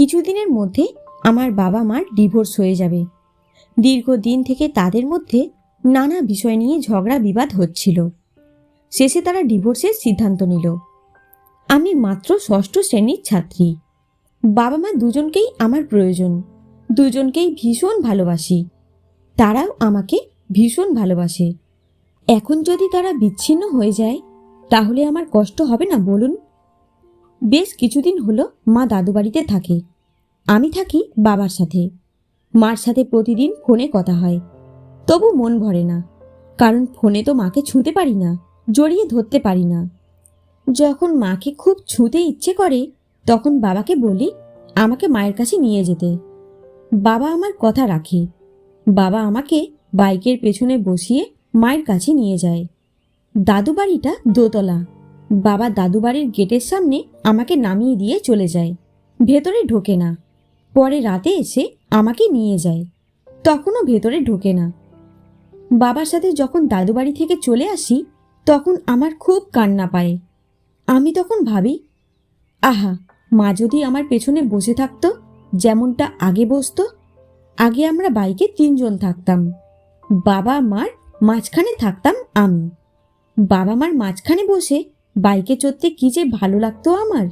কিছুদিনের মধ্যে আমার বাবা মার ডিভোর্স হয়ে যাবে। দীর্ঘদিন থেকে তাদের মধ্যে নানা বিষয় নিয়ে ঝগড়া বিবাদ হচ্ছিল। শেষে তারা ডিভোর্সের সিদ্ধান্ত নিল। আমি মাত্র ষষ্ঠ শ্রেণির ছাত্রী। বাবা মা দুজনকেই আমার প্রয়োজন। দুজনকেই ভীষণ ভালোবাসি। তারাও আমাকে ভীষণ ভালোবাসে। এখন যদি তারা বিচ্ছিন্ন হয়ে যায়, তাহলে আমার কষ্ট হবে না বলুন? বেশ কিছুদিন হলো মা দাদু বাড়িতে থাকে। আমি থাকি বাবার সাথে। মার সাথে প্রতিদিন ফোনে কথা হয়। তবু মন ভরে না। কারণ ফোনে তো মাকে ছুঁতে পারি না, জড়িয়ে ধরতে পারি না। যখন মাকে খুব ছুঁতে ইচ্ছে করে, তখন বাবাকে বলি, আমাকে মায়ের কাছে নিয়ে যেতে। বাবা আমার কথা রাখে। বাবা আমাকে বাইকের পেছনে বসিয়ে মায়ের কাছে নিয়ে যায়। দাদু বাড়িটা দোতলা। বাবা দাদু বাড়ির গেটের সামনে আমাকে নামিয়ে দিয়ে চলে যায়। ভেতরে ঢোকে না। পরে রাতে এসে আমাকে নিয়ে যায়। তখনও ভেতরে ঢোকে না। বাবার সাথে যখন দাদু বাড়ি থেকে চলে আসি, তখন আমার খুব কান্না পায়। আমি তখন ভাবি, আহা, মা যদি আমার পেছনে বসে থাকতো, যেমনটা আগে বসতো, আগে আমরা বাইকে তিনজন থাকতাম। বাবা মার মাঝখানে থাকতাম আমি। বাবা মার মাঝখানে বসে বাইকে চড়তে কি যে ভালো লাগতো আমার।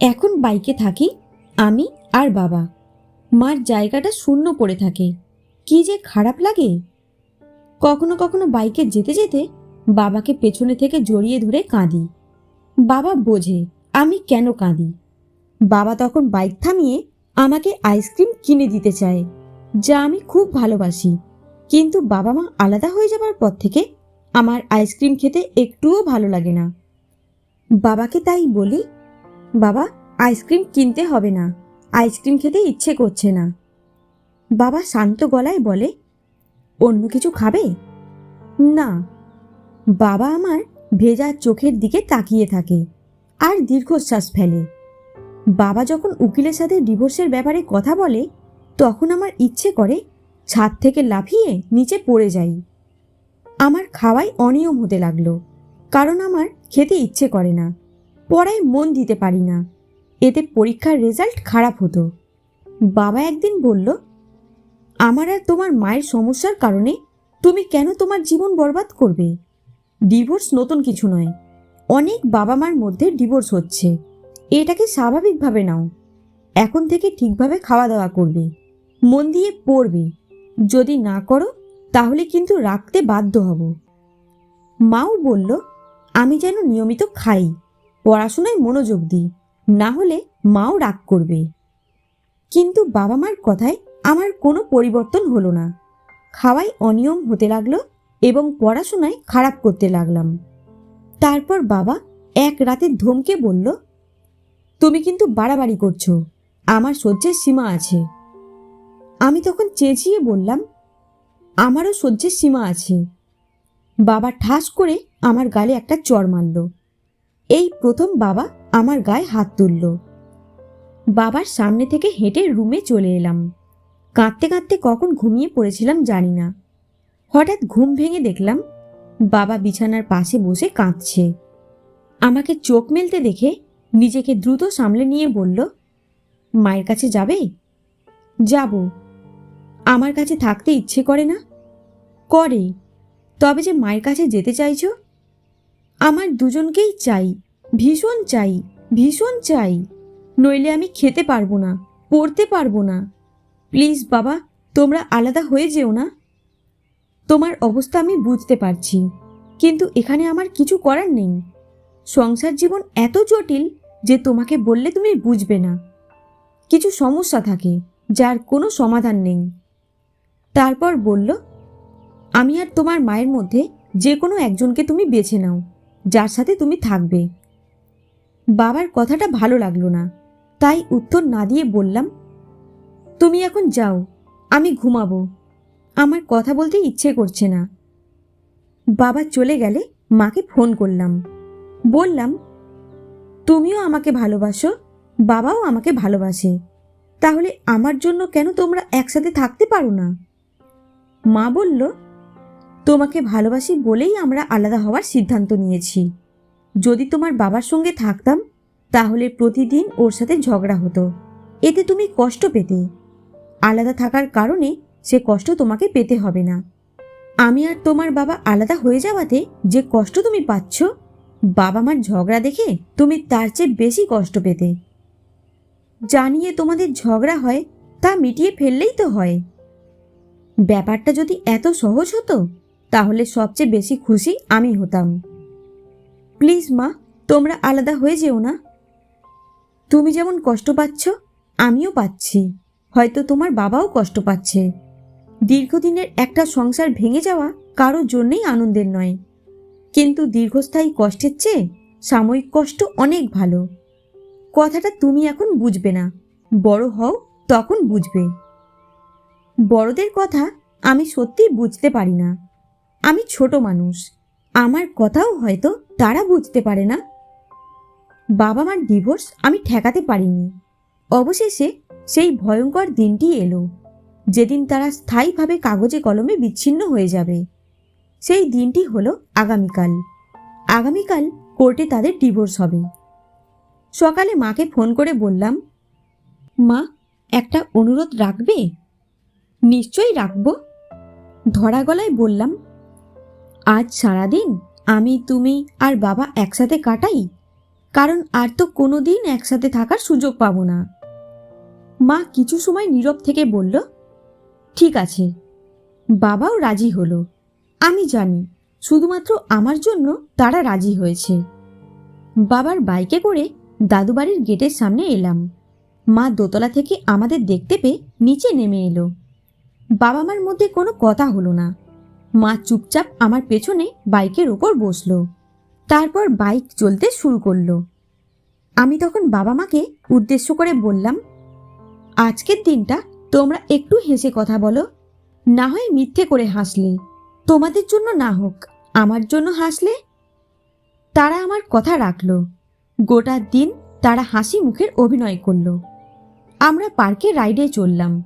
এখন বাইকে থাকি, আমি আর বাবা। মার জায়গাটা শূন্য পড়ে থাকে, কি যে খারাপ লাগে। কখনো কখনো বাইকে যেতে যেতে বাবাকে পেছনে থেকে জড়িয়ে ধরে কাঁদি। বাবা বোঝে, আমি কেন কাঁদি? বাবা তখন বাইক থামিয়ে আমাকে আইসক্রিম কিনে দিতে চায়, যা আমি খুব ভালোবাসি। কিন্তু বাবা মা আলাদা হয়ে যাবার পর থেকে আমার আইসক্রিম খেতে একটুও ভালো লাগে না। বাবাকে তাই বলি, বাবা, আইসক্রিম কিনতে হবে না। আইসক্রিম খেতে ইচ্ছে করছে না। বাবা শান্ত গলায় বলে, অন্য কিছু খাবে? না। বাবা আমার ভেজা চোখের দিকে তাকিয়ে থাকে আর দীর্ঘশ্বাস ফেলে। বাবা যখন উকিলের সাথে ডিভোর্সের ব্যাপারে কথা বলে, তখন আমার ইচ্ছে করে ছাদ থেকে লাফিয়ে নিচে পড়ে যাই। আমার খাওয়ায় অনিয়ম হতে লাগল। কারণ আমার খেতে ইচ্ছে করে না। পড়ায় মন দিতে পারি না। এতে পরীক্ষার রেজাল্ট খারাপ হতো। বাবা একদিন বলল, আমার আর তোমার মায়ের সমস্যার কারণে তুমি কেন তোমার জীবন বরবাদ করবে? ডিভোর্স নতুন কিছু নয়। অনেক বাবা মার মধ্যে ডিভোর্স হচ্ছে। এটাকে স্বাভাবিকভাবে নাও। এখন থেকে ঠিকভাবে খাওয়া দাওয়া করবে। মন দিয়ে পড়বে। যদি না করো, তাহলে কিন্তু রাখতে বাধ্য হব। মাও বলল আমি যেন নিয়মিত খাই, পড়াশোনায় মনোযোগ দিই, না হলে মাও রাগ করবে। কিন্তু বাবা মার কথায় আমার কোনো পরিবর্তন হলো না। খাওয়ায় অনিয়ম হতে লাগল এবং পড়াশোনায় খারাপ করতে লাগলাম। তারপর বাবা এক রাতে ধমকে বলল, তুমি কিন্তু বাড়াবাড়ি করছ, আমার সহ্যের সীমা আছে। আমি তখন চেঁচিয়ে বললাম, আমারও সহ্যের সীমা আছে। বাবা ঠাস করে আমার গালে একটা চর মারল। এই প্রথম বাবা আমার গায়ে হাত তুলল। বাবার সামনে থেকে হেঁটে রুমে চলে এলাম। কাঁদতে কাঁদতে কখন ঘুমিয়ে পড়েছিলাম জানি না। হঠাৎ ঘুম ভেঙে দেখলাম বাবা বিছানার পাশে বসে কাঁদছে। আমাকে চোখ মেলতে দেখে নিজেকে দ্রুত সামলে নিয়ে বলল, মায়ের কাছে যাবে? যাব। আমার কাছে থাকতে ইচ্ছে করে না? করে তবে যে মায়ের কাছে যেতে চাইছো আমার দুজনকেই চাই, ভীষণ চাই ভীষণ চাই। নইলে আমি খেতে পারব না, পড়তে পারব না। প্লিজ বাবা, তোমরা আলাদা হয়ে যেও না। তোমার অবস্থা আমি বুঝতে পারছি, কিন্তু এখানে আমার কিছু করার নেই। সংসার জীবন এত জটিল যে তোমাকে বললে তুমি বুঝবে না। কিছু সমস্যা থাকে, যার কোনো সমাধান নেই। তারপর বলল, আমি আর তোমার মায়ের মধ্যে যে কোনো একজনকে তুমি বেছে নাও। যার সাথে তুমি থাকবে। বাবার কথাটা ভালো লাগল না। তাই উত্তর না দিয়ে বললাম, তুমি এখন যাও, আমি ঘুমাবো। আমার কথা বলতে ইচ্ছে করছে না। বাবা চলে গেলে মাকে ফোন করলাম। বললাম, তুমিও আমাকে ভালোবাসো, বাবাও আমাকে ভালোবাসে। তাহলে আমার জন্য কেন তোমরা একসাথে থাকতে পারো না? মা বলল তোমাকে ভালোবাসি বলেই আমরা আলাদা হওয়ার সিদ্ধান্ত নিয়েছি। যদি তোমার বাবার সঙ্গে থাকতাম, তাহলে প্রতিদিন ওর সাথে ঝগড়া হতো। এতে তুমি কষ্ট পেতে। আলাদা থাকার কারণে সে কষ্ট তোমাকে পেতে হবে না। আমি আর তোমার বাবা আলাদা হয়ে যাওয়াতে যে কষ্ট তুমি পাচ্ছ, বাবা মার ঝগড়া দেখে তুমি তার চেয়ে বেশি কষ্ট পেতে। জানিয়ে তোমাদের ঝগড়া হয়, তা মিটিয়ে ফেললেই তো হয়। ব্যাপারটা যদি এত সহজ হতো তাহলে সবচেয়ে বেশি খুশি আমি হতাম। প্লিজ মা, তোমরা আলাদা হয়ে যেও না। তুমি যেমন কষ্ট পাচ্ছ, আমিও পাচ্ছি। হয়তো তোমার বাবাও কষ্ট পাচ্ছে। দীর্ঘদিনের একটা সংসার ভেঙে যাওয়া কারোর জন্যেই আনন্দের নয়। কিন্তু দীর্ঘস্থায়ী কষ্টের চেয়ে সাময়িক কষ্ট অনেক ভালো। কথাটা তুমি এখন বুঝবে না। বড় হও, তখন বুঝবে। বড়দের কথা আমি সত্যি বুঝতে পারি না। আমি ছোট মানুষ। আমার কথাও হয়তো তারা বুঝতে পারে না। বাবা মার ডিভোর্স আমি ঠেকাতে পারিনি। অবশেষে সেই ভয়ঙ্কর দিনটি এলো, যেদিন তারা স্থায়ীভাবে কাগজে কলমে বিচ্ছিন্ন হয়ে যাবে। সেই দিনটি হলো আগামীকাল। আগামীকাল কোর্টে তাদের ডিভোর্স হবে। সকালে মাকে ফোন করে বললাম, মা, একটা অনুরোধ রাখবে? নিশ্চয়ই রাখব। ধরা গলায় বললাম আজ সারাদিন আমি, তুমি আর বাবা একসাথে কাটাই? কারণ আর তো কোনো দিন একসাথে থাকার সুযোগ পাবো না। মা কিছু সময় নীরব থেকে বলল, ঠিক আছে, বাবাও রাজি হলো। আমি জানি, শুধুমাত্র আমার জন্য তারা রাজি হয়েছে। বাবার বাইকে করে দাদুবাড়ির গেটের সামনে এলাম। মা দোতলা থেকে আমাদের দেখতে পেয়ে নিচে নেমে এলো। বাবা মার মধ্যে কোনো কথা হলো না। মা চুপচাপ আমার পেছনে বাইকের ওপর বসল। তারপর বাইক চলতে শুরু করল। আমি তখন বাবা মাকে উদ্দেশ্য করে বললাম, আজকের দিনটা তোমরা একটু হেসে কথা বলো। না হয় মিথ্যে করে হাসলে। তোমাদের জন্য না হোক, আমার জন্য হাসলে? তারা আমার কথা রাখল। গোটা দিন তারা হাসি মুখের অভিনয় করল। আমরা পার্কে রাইডে চললাম।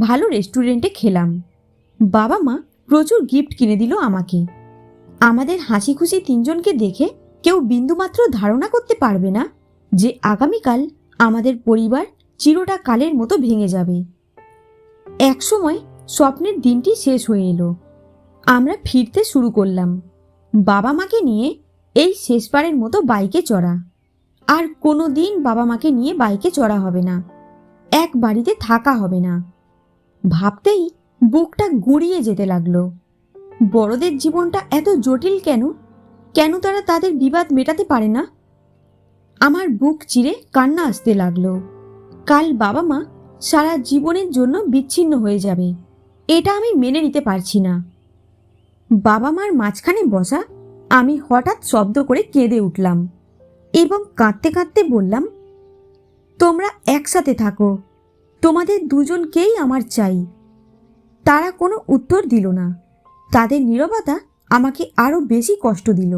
ভালো রেস্টুরেন্টে খেলাম। বাবা মা প্রচুর গিফট কিনে দিল আমাকে। আমাদের হাসি খুশি তিনজনকে দেখে কেউ বিন্দুমাত্র ধারণা করতে পারবে না যে আগামীকাল আমাদের পরিবার চিরটা কালের মতো ভেঙে যাবে। একসময় স্বপ্নের দিনটি শেষ হয়ে এলো। আমরা ফিরতে শুরু করলাম। বাবা মাকে নিয়ে এই শেষবারের মতো বাইকে চড়া। আর কোনো দিন বাবা মাকে নিয়ে বাইকে চড়া হবে না। এক বাড়িতে থাকা হবে না। ভাবতেই বুকটা গুঁড়িয়ে যেতে লাগল। বড়দের জীবনটা এত জটিল কেন? কেন তারা তাদের বিবাদ মেটাতে পারে না? আমার বুক চিরে কান্না আসতে লাগল। কাল বাবা মা সারা জীবনের জন্য বিচ্ছিন্ন হয়ে যাবে। এটা আমি মেনে নিতে পারছি না। বাবা মার মাঝখানে বসা আমি হঠাৎ শব্দ করে কেঁদে উঠলাম এবং কাঁদতে কাঁদতে বললাম, তোমরা একসাথে থাকো। তোমাদের দুজনকেই আমার চাই। তারা কোনো উত্তর দিল না। তাদের নীরবতা আমাকে আরও বেশি কষ্ট দিল।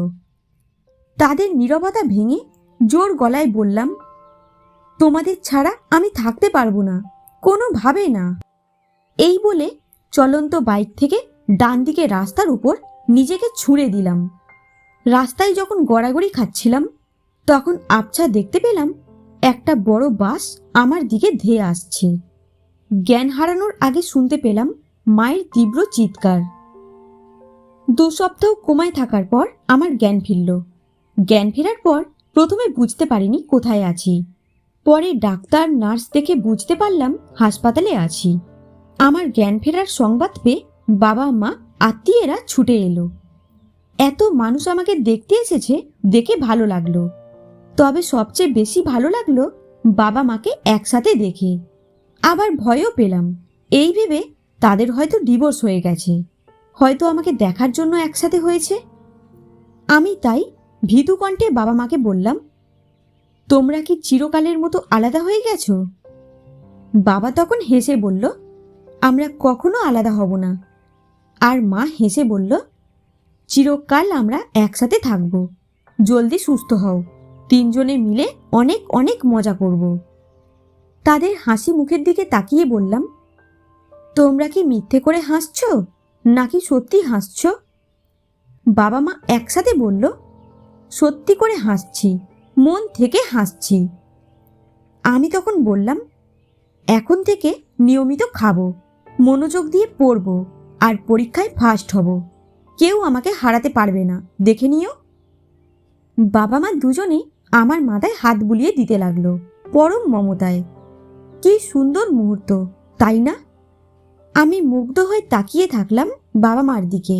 তাদের নীরবতা ভেঙে জোর গলায় বললাম, তোমাদের ছাড়া আমি থাকতে পারব না, কোনোভাবে না। এই বলে চলন্ত বাইক থেকে ডান দিকে রাস্তার উপর নিজেকে ছুঁড়ে দিলাম। রাস্তায় যখন গড়াগড়ি খাচ্ছিলাম, তখন আবছা দেখতে পেলাম একটা বড় বাস আমার দিকে ধেয়ে আসছে। জ্ঞান হারানোর আগে শুনতে পেলাম মায়ের তীব্র চিৎকার। দু সপ্তাহ কোমায় থাকার পর আমার জ্ঞান ফিরল। জ্ঞান ফেরার পর প্রথমে বুঝতে পারিনি কোথায় আছি। পরে ডাক্তার, নার্স দেখে বুঝতে পারলাম হাসপাতালে আছি। আমার জ্ঞান ফেরার সংবাদ পেয়ে বাবা, মা, আত্মীয়েরা ছুটে এলো। এত মানুষ আমাকে দেখতে এসেছে দেখে ভালো লাগল। তবে সবচেয়ে বেশি ভালো লাগল বাবা, মাকে একসাথে দেখে। আবার ভয়ও পেলাম। এই ভেবে তাদের হয়তো ডিভোর্স হয়ে গেছে। হয়তো আমাকে দেখার জন্য একসাথে হয়েছে। আমি তাই ভীতু কণ্ঠে বাবা মাকে বললাম, তোমরা কি চিরকালের মতো আলাদা হয়ে গেছো? বাবা তখন হেসে বলল, আমরা কখনো আলাদা হব না। আর মা হেসে বলল, চিরকাল আমরা একসাথে থাকব। জলদি সুস্থ হও। তিনজনে মিলে অনেক অনেক মজা করব। তাদের হাসি মুখের দিকে তাকিয়ে বললাম তোমরা কি মিথ্যে করে হাসছ? নাকি সত্যি হাসছ? বাবা মা একসাথে বলল, সত্যি করে হাসছি, মন থেকে হাসছি। আমি তখন বললাম, এখন থেকে নিয়মিত খাব, মনোযোগ দিয়ে পড়ব, আর পরীক্ষায় ফার্স্ট হব। কেউ আমাকে হারাতে পারবে না, দেখে নিও। বাবা মা দুজনেই আমার মাথায় হাত বুলিয়ে দিতে লাগল, পরম মমতায়। কি সুন্দর মুহূর্ত, তাই না? আমি মুগ্ধ হয়ে তাকিয়ে থাকলাম বাবা মার দিকে।